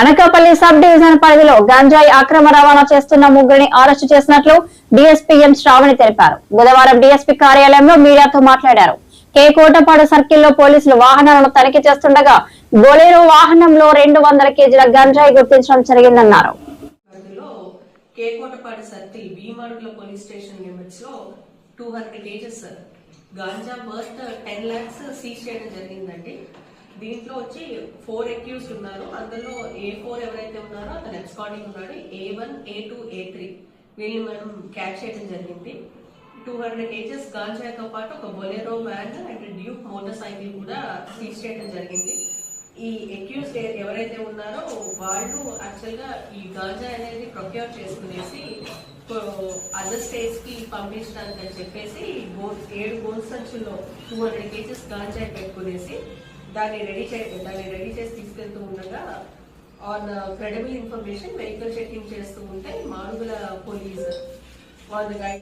Anakapalli sub division పరిధిలో గంజాయి అక్రమ రవాణా చేస్తున్న ముగ్గురిని అరెస్టు చేసినట్లు డిఎస్పీ ఎం శ్రావణి తెలిపారు. బుధవారం డిఎస్పీ కార్యాలయంలో మీడియాతో మాట్లాడారు. కే కోటపాడు సర్కిల్లో పోలీసులు వాహనాలను తనిఖీ చేస్తుండగా బొలేరో వాహనంలో రెండు వందల కేజీల గంజాయి గుర్తించడం జరిగిందన్నారు. Kekotapadu circle Bhimadugula police station లిమిట్స్లో two hundred kgs ganja worth ten lakhs seize చేయడం జరిగిందండి. దీంట్లో వచ్చి ఫోర్ అక్యూస్డ్ ఉన్నారు. అందులో ఏ ఫోర్ ఎవరైతే ఉన్నారో అతను ఎక్స్కార్డింగ్ ఉన్నాడు. A one A two A three వీళ్ళని మనం క్యాచ్ చేయడం జరిగింది. టూ హండ్రెడ్ కేజెస్ గాంజాతో పాటు ఒక Bolero van and Duke motorcycle కూడా సీజ్ చేయడం జరిగింది. ఈ అక్యూస్ ఎవరైతే ఉన్నారో వాళ్ళు యాక్చువల్గా ఈ గాంజా అనేది ప్రొక్యూర్ చేసుకునేసి అదర్ స్టేట్స్కి పంపించడానికి అని చెప్పేసి గో- ఏడు గోల్డ్ సంచుల్లో టూ హండ్రెడ్ కేజెస్ గాంజా పెట్టుకునేసి దాన్ని రెడీ చే దాన్ని రెడీ చేసి తీసుకెళ్తూ ఉండగా on credible information vehicle checking చేస్తూ ఉంటే Madugula police on the guide